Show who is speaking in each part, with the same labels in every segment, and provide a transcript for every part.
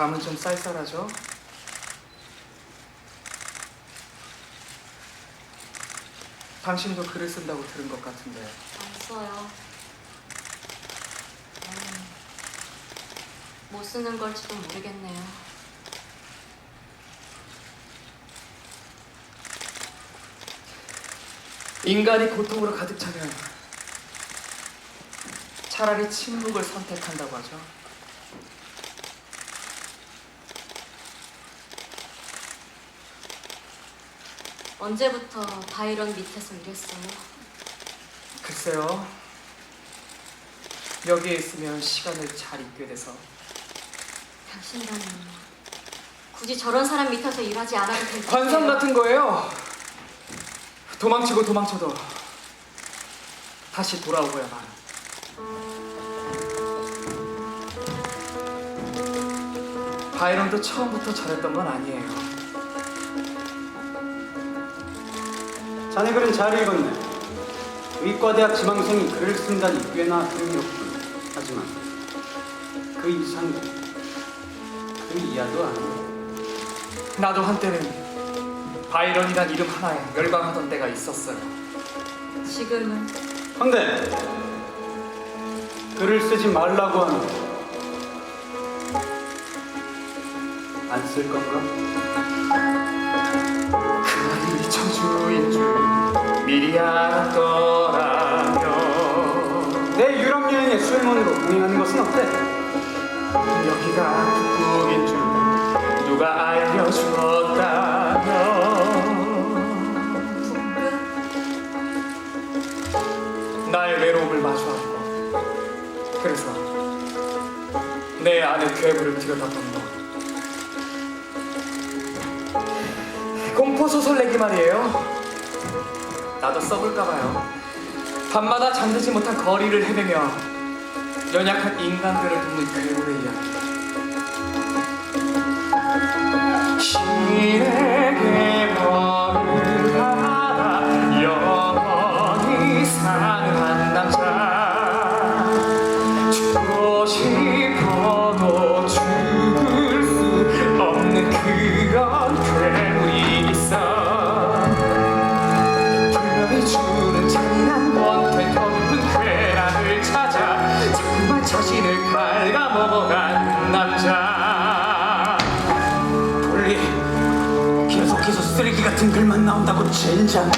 Speaker 1: 감은 좀 쌀쌀하죠? 당신도 글을 쓴다고 들은 것 같은데
Speaker 2: 안 써요. 음, 못 쓰는 걸지도 모르겠네요.
Speaker 1: 인간이 고통으로 가득 차면 차라리 침묵을 선택한다고 하죠.
Speaker 2: 언제부터 바이런 밑에서 일했어요?
Speaker 1: 글쎄요. 여기에 있으면 시간을 잘 잊게 돼서
Speaker 2: 당신이라면 굳이 저런 사람 밑에서 일하지 않아도 될 텐데.
Speaker 1: 관성 같은 거예요. 도망치고 도망쳐도 다시 돌아오고야만. 바이런도 처음부터 저랬던 건 아니에요.
Speaker 3: 자네 글은 잘 읽었네. 의과대학 지망생이 글을 쓴다니 꽤나 흥미롭군. 하지만 그 이상도 그 이하도 아니야.
Speaker 1: 나도 한때는 바이런이란 이름 하나에 열광하던 때가 있었어요.
Speaker 2: 지금은
Speaker 3: 근데 글을 쓰지 말라고 하는 안 쓸 건가?
Speaker 1: 그날이 청주인 줄 미리 알았더라면.
Speaker 3: 내 유럽 여행의 수행원으로 동행하는 것은 어때?
Speaker 1: 여기가 북극인 줄 누가 알려주었다면. 나의 외로움을 마주하고. 그래서 내 안의 괴물을 들여다본 너 공포소설 내기 말이에요 나도 써볼까봐요. 밤마다 잠들지 못한 거리를 헤매며 연약한 인간들을 돕는 괴물의 이야기. 신에게 하다 영원히 사는 한 남자. 죽고
Speaker 3: 쓰레기 같은 글만 나온다고 젠장.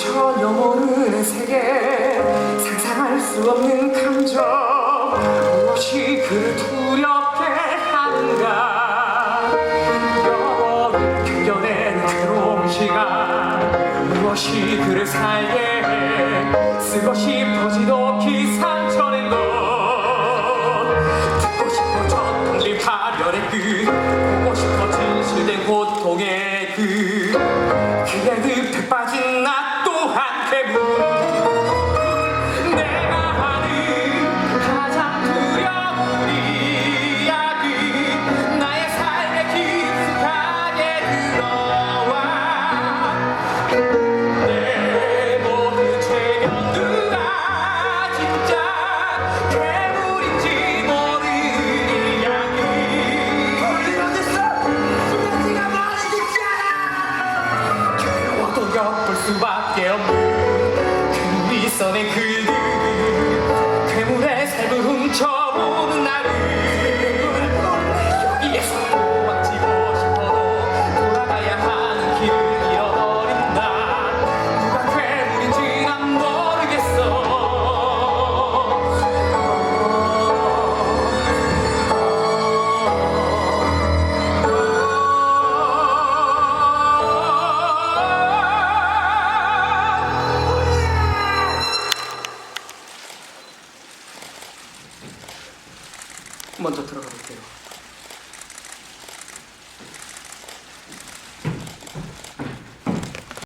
Speaker 1: 전혀 모르는 세계 상상할 수 없는 감정 무엇이 그를 두렵게 하는가? 영원히 견뎌낸 괴로운 시간 무엇이 그를 살게 해 쓰고 싶어 지독히 상처낸 것? 듣고 싶어 저 파멸의 끝 겪을 수밖에 없는 그 미선의 그들 괴물의 삶을 훔쳐보는 나를 먼저 들어가 볼게요.